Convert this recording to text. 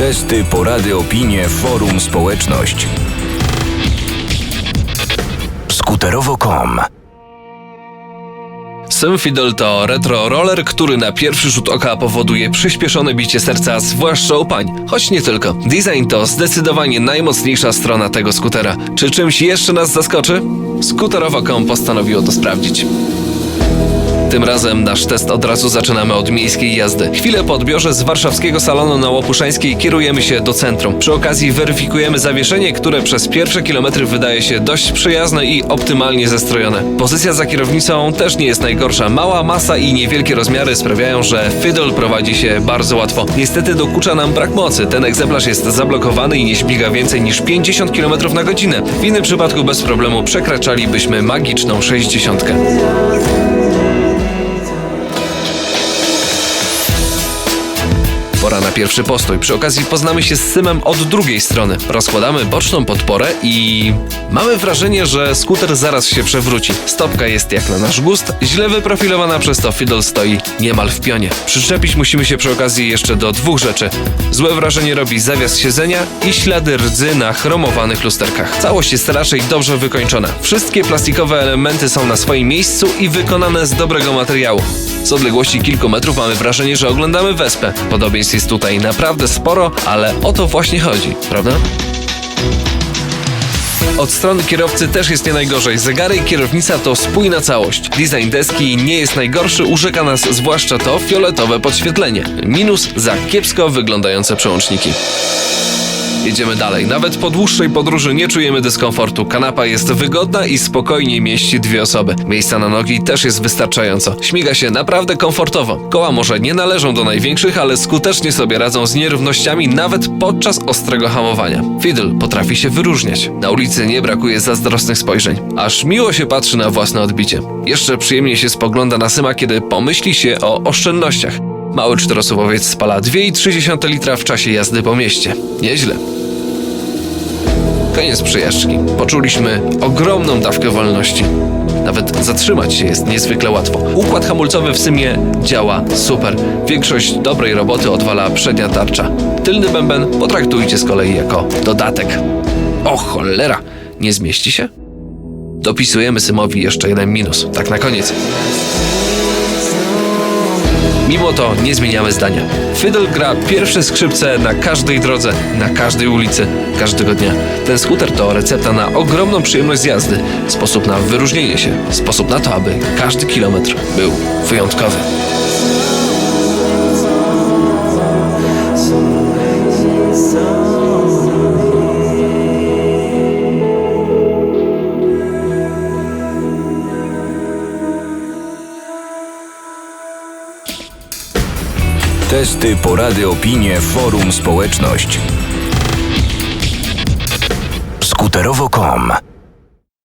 Testy, porady, opinie, forum, społeczność. Skuterowo.com Symfidel to retro roller, który na pierwszy rzut oka powoduje przyspieszone bicie serca, zwłaszcza u pań, choć nie tylko. Design to zdecydowanie najmocniejsza strona tego skutera. Czy czymś jeszcze nas zaskoczy? Skuterowo.com postanowiło to sprawdzić. Tym razem nasz test od razu zaczynamy od miejskiej jazdy. Chwilę po odbiorze z warszawskiego salonu na Łopuszańskiej kierujemy się do centrum. Przy okazji weryfikujemy zawieszenie, które przez pierwsze kilometry wydaje się dość przyjazne i optymalnie zestrojone. Pozycja za kierownicą też nie jest najgorsza. Mała masa i niewielkie rozmiary sprawiają, że Fiddle prowadzi się bardzo łatwo. Niestety dokucza nam brak mocy. Ten egzemplarz jest zablokowany i nie śmiga więcej niż 50 km na godzinę. W innym przypadku bez problemu przekraczalibyśmy magiczną 60. Pora na pierwszy postój. Przy okazji poznamy się z Symem od drugiej strony. Rozkładamy boczną podporę i mamy wrażenie, że skuter zaraz się przewróci. Stopka jest jak na nasz gust, źle wyprofilowana, przez to Fiddle stoi niemal w pionie. Przyczepić musimy się przy okazji jeszcze do dwóch rzeczy. Złe wrażenie robi zawias siedzenia i ślady rdzy na chromowanych lusterkach. Całość jest raczej dobrze wykończona. Wszystkie plastikowe elementy są na swoim miejscu i wykonane z dobrego materiału. Z odległości kilku metrów mamy wrażenie, że oglądamy wespę. Podobieństw jest tutaj naprawdę sporo, ale o to właśnie chodzi, prawda? Od strony kierowcy też jest nie najgorzej. Zegary i kierownica to spójna całość. Design deski nie jest najgorszy, urzeka nas zwłaszcza to fioletowe podświetlenie. Minus za kiepsko wyglądające przełączniki. Jedziemy dalej. Nawet po dłuższej podróży nie czujemy dyskomfortu. Kanapa jest wygodna i spokojnie mieści dwie osoby. Miejsca na nogi też jest wystarczająco. Śmiga się naprawdę komfortowo. Koła może nie należą do największych, ale skutecznie sobie radzą z nierównościami nawet podczas ostrego hamowania. Fiddle potrafi się wyróżniać. Na ulicy nie brakuje zazdrosnych spojrzeń. Aż miło się patrzy na własne odbicie. Jeszcze przyjemnie się spogląda na Syma, kiedy pomyśli się o oszczędnościach. Mały czteroosobowiec spala 2,3 litra w czasie jazdy po mieście. Nieźle. Koniec przejażdżki. Poczuliśmy ogromną dawkę wolności. Nawet zatrzymać się jest niezwykle łatwo. Układ hamulcowy w Symie działa super. Większość dobrej roboty odwala przednia tarcza. Tylny bęben potraktujcie z kolei jako dodatek. O cholera, nie zmieści się? Dopisujemy Symowi jeszcze jeden minus. Tak na koniec. Mimo to nie zmieniamy zdania. Fiddle gra pierwsze skrzypce na każdej drodze, na każdej ulicy, każdego dnia. Ten skuter to recepta na ogromną przyjemność z jazdy, sposób na wyróżnienie się, sposób na to, aby każdy kilometr był wyjątkowy. Testy, porady, opinie, forum, społeczność. Skuterowo.com